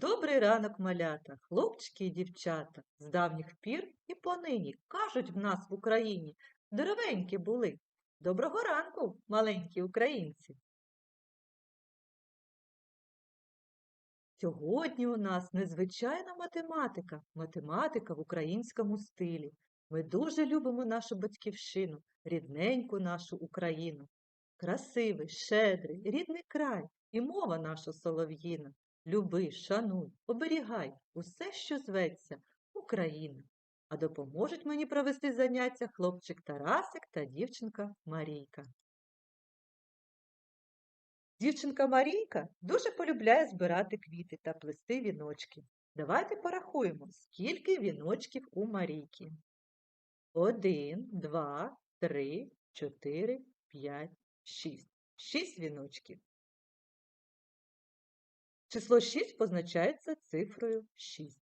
Добрий ранок, малята, хлопчики і дівчата. З давніх пір і понині кажуть в нас в Україні, здоровенькі були. Доброго ранку, маленькі українці. Сьогодні у нас незвичайна математика, математика в українському стилі. Ми дуже любимо нашу батьківщину, рідненьку нашу Україну. Красивий, щедрий, рідний край і мова наша солов'їна. Люби, шануй, оберігай усе, що зветься Україна. А допоможуть мені провести заняття хлопчик Тарасик та дівчинка Марійка. Дівчинка Марійка дуже полюбляє збирати квіти та плести віночки. Давайте порахуємо, скільки віночків у Марійки. Один, два, три, чотири, п'ять, шість. Шість віночків. Число 6 позначається цифрою 6.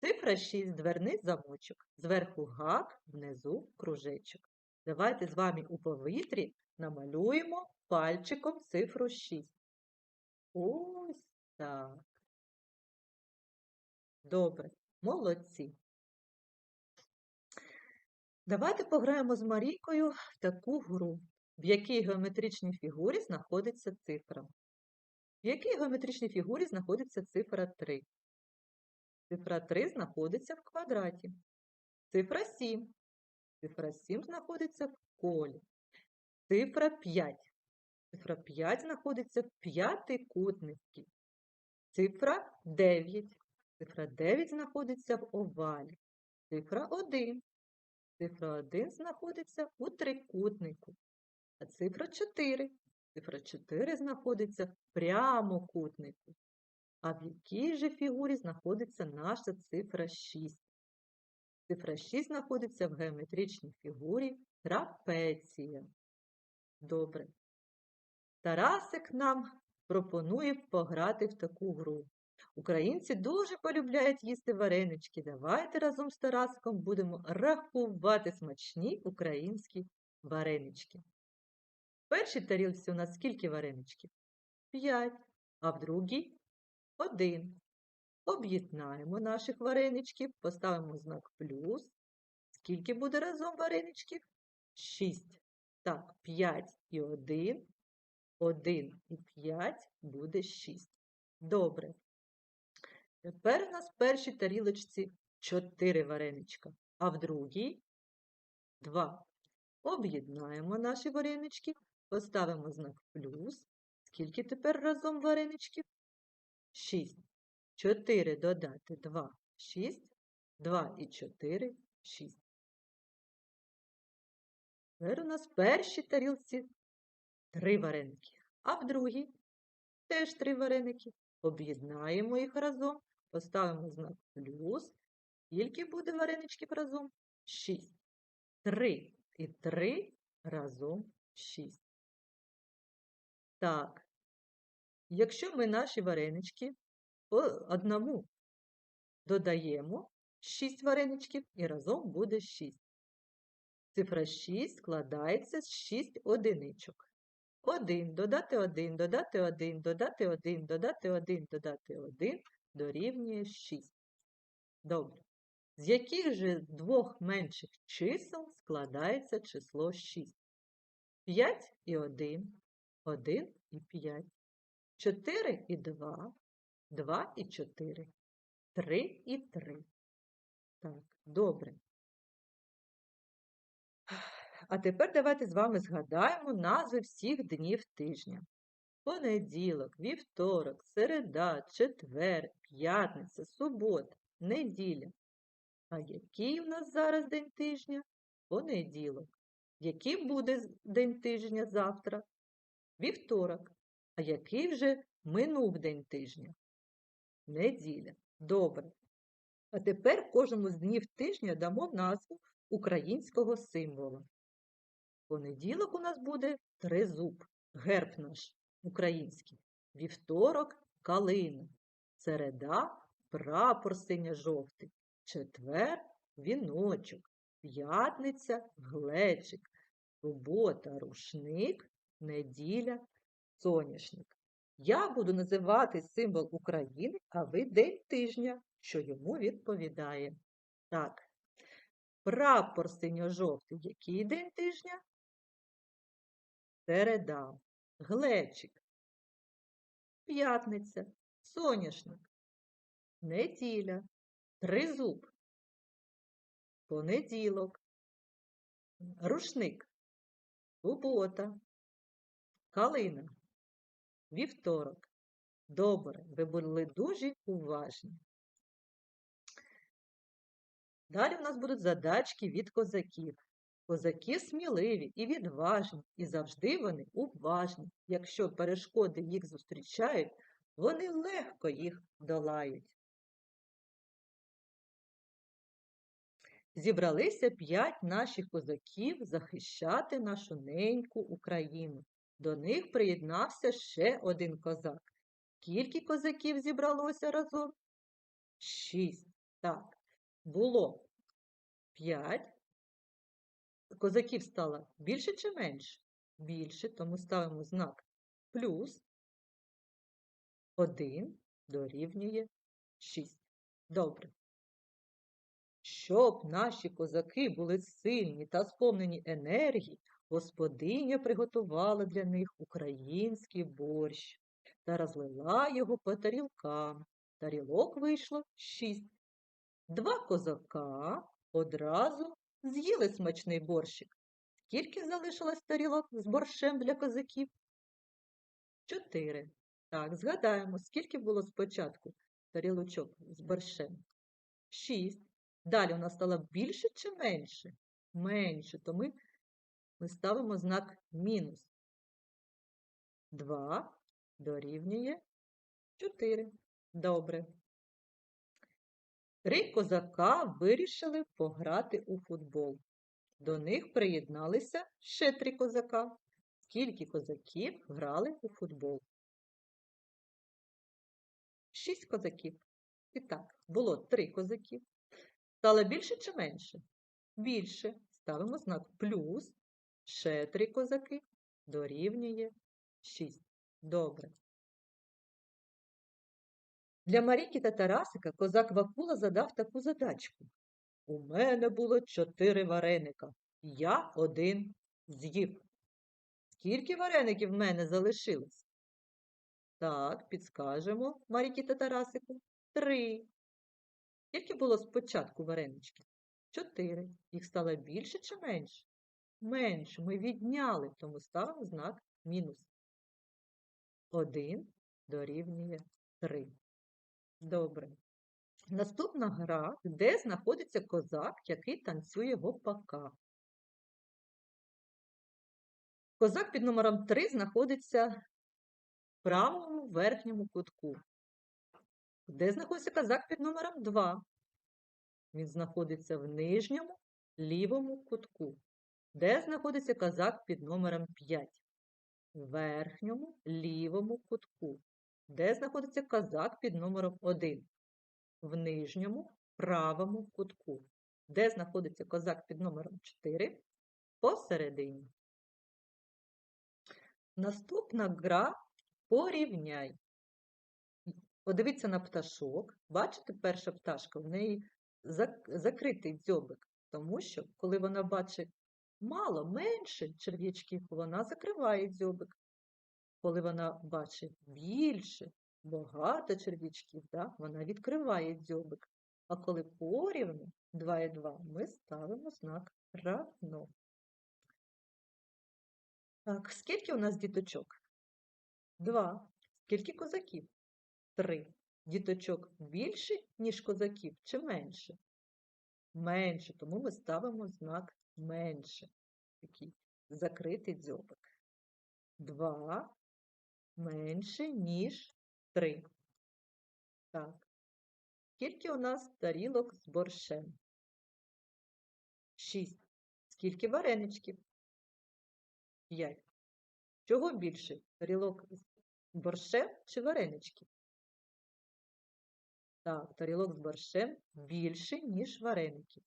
Цифра 6 – дверний замочок. Зверху гак, внизу кружечок. Давайте з вами у повітрі намалюємо пальчиком цифру 6. Ось так. Добре, молодці. Давайте пограємо з Марійкою в таку гру, в якій геометричній фігурі знаходиться цифра. В якій геометричній фігурі знаходиться цифра 3? Цифра 3 знаходиться в квадраті. Цифра 7. Цифра 7 знаходиться в колі. Цифра 5. Цифра 5 знаходиться в п'ятикутнику. Цифра 9. Цифра 9 знаходиться в овалі. Цифра 1. Цифра 1 знаходиться у трикутнику. А цифра 4 Цифра 4 знаходиться в прямокутнику. А в якій же фігурі знаходиться наша цифра 6? Цифра 6 знаходиться в геометричній фігурі трапеція. Добре. Тарасик нам пропонує пограти в таку гру. Українці дуже полюбляють їсти варенички. Давайте разом з Тарасиком будемо рахувати смачні українські варенички. В першій тарілці у нас скільки вареничків? П'ять, а в другій один. Об'єднаємо наших вареничків, поставимо знак плюс. Скільки буде разом вареничків? Шість. Так, 5 і 1. 1 і 5 буде 6. Добре. Тепер у нас в першій тарілочці 4 вареничка, а в другій 2. Об'єднаємо наші варенички. Поставимо знак плюс. Скільки тепер разом вареничків? 6. 4 додати 2 6. 2 і 4 6. Тепер у нас в першій тарілці 3 вареники, а в другій теж 3 вареники. Об'єднаємо їх разом, поставимо знак плюс. Скільки буде вареничків разом? 6. 3 і 3 разом 6. Так, якщо ми наші варенички по одному додаємо 6 вареничків і разом буде 6. Цифра 6 складається з 6 одиничок. 1 додати 1, додати 1, додати 1, додати 1, додати 1 дорівнює 6. Добре. З яких же двох менших чисел складається число 6? 5 і 1, 1 і 5, 4 і 2, 2 і 4, 3 і 3. Так, добре. А тепер давайте з вами згадаємо назви всіх днів тижня. Понеділок, вівторок, середа, четвер, п'ятниця, субота, неділя. А який у нас зараз день тижня? Понеділок. Який буде день тижня завтра? Вівторок. А який вже минув день тижня? Неділя. Добре. А тепер кожному з днів тижня дамо назву українського символа. Понеділок у нас буде тризуб, герб наш український. Вівторок калина. Середа прапор синьо-жовтий. Четвер віночок. П'ятниця глечик. Субота рушник, неділя соняшник. Я буду називати символ України, а ви день тижня, що йому відповідає. Так, прапор синьо-жовтий. Який день тижня? Середа. Глечик. П'ятниця. Соняшник. Неділя. Тризуб. Понеділок. Рушник. Субота. Калина. Вівторок. Добре, ви були дуже уважні. Далі у нас будуть задачки від козаків. Козаки сміливі і відважні, і завжди вони уважні. Якщо перешкоди їх зустрічають, вони легко їх долають. Зібралися п'ять наших козаків захищати нашу неньку Україну. До них приєднався ще один козак. Скільки козаків зібралося разом? Шість. Так, було п'ять. Козаків стало більше чи менше? Більше, тому ставимо знак плюс. Один дорівнює шість. Добре. Щоб наші козаки були сильні та сповнені енергії, господиня приготувала для них український борщ та розлила його по тарілкам. Тарілок вийшло шість. Два козака одразу з'їли смачний борщик. Скільки залишилось тарілок з борщем для козаків? Чотири. Так, згадаємо, скільки було спочатку тарілочок з борщем? Шість. Далі у нас стало більше чи менше? Менше, то ми, ми ставимо знак мінус. 2 дорівнює 4. Добре. Три козака вирішили пограти у футбол. До них приєдналися ще три козака. Скільки козаків грали у футбол? Шість козаків. І так, було три козаків. Стало більше чи менше? Більше. Ставимо знак плюс. Ще три козаки дорівнює 6. Добре. Для Маріки та Тарасика козак Вакула задав таку задачку. У мене було чотири вареника. Я один з'їв. Скільки вареників в мене залишилось? Так, підскажемо Маріки та Тарасику. Три. Скільки було спочатку вареничків? Чотири. Їх стало більше чи менше? Менше. Ми відняли, тому ставимо знак мінус. Один дорівнює три. Добре. Наступна гра, де знаходиться козак, який танцює гопака. Козак під номером 3 знаходиться в правому верхньому кутку. Де знаходиться козак під номером 2? Він знаходиться в нижньому лівому кутку. Де знаходиться козак під номером 5? В верхньому лівому кутку. Де знаходиться козак під номером 1? В нижньому правому кутку. Де знаходиться козак під номером 4? Посередині. Наступна гра порівняй. Подивіться на пташок. Бачите, перша пташка, в неї закритий дзьобик, тому що, коли вона бачить мало, менше черв'ячків, вона закриває дзьобик. Коли вона бачить більше, багато черв'ячків, да, вона відкриває дзьобик. А коли порівну 2 і 2, ми ставимо знак равно. Так, скільки у нас діточок? Два. Скільки козаків? Три. Діточок більше, ніж козаків, чи менше? Менше, тому ми ставимо знак менше. Такий закритий дзьобик. Два менше, ніж три. Так. Скільки у нас тарілок з борщем? Шість. Скільки вареничків? П'ять. Чого більше? Тарілок з борщем чи вареничків? Так, тарілок з борщем більше, ніж вареники.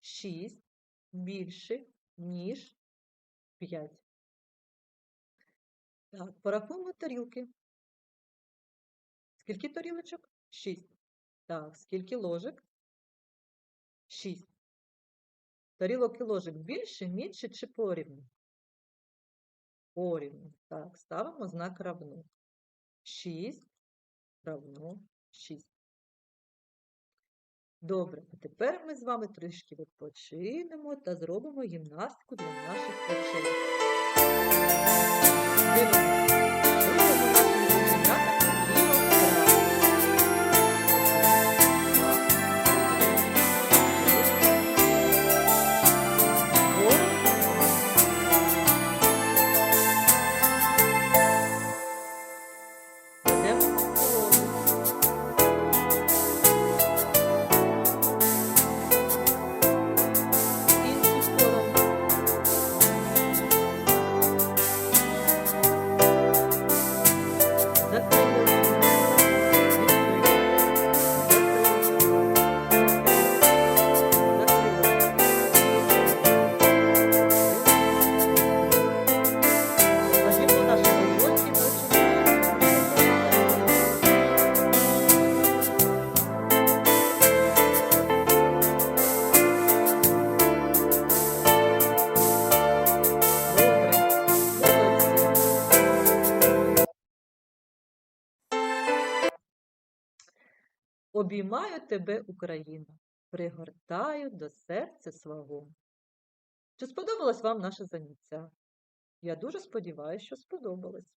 Шість більше, ніж п'ять. Так, порахуємо тарілки. Скільки тарілочок? Шість. Так, скільки ложок? Шість. Тарілок і ложок більше, менше чи порівну? Порівну. Так, ставимо знак равно. 6 равно 6. Добре, а тепер ми з вами трішки відпочинемо та зробимо гімнастику для наших очей. Дивимося. Обіймаю тебе, Україна, пригортаю до серця свого. Чи сподобалось вам наше заняття? Я дуже сподіваюся, що сподобалось.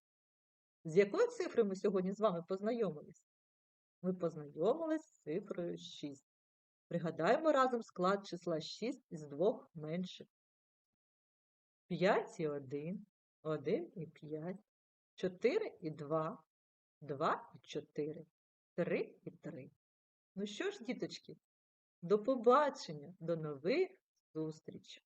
З якою цифрою ми сьогодні з вами познайомились? Ми познайомились з цифрою 6. Пригадаємо разом склад числа 6 із двох менших. 5 і 1, 1 і 5, 4 і 2, 2 і 4, 3 і 3. Ну що ж, діточки, до побачення, до нових зустрічей!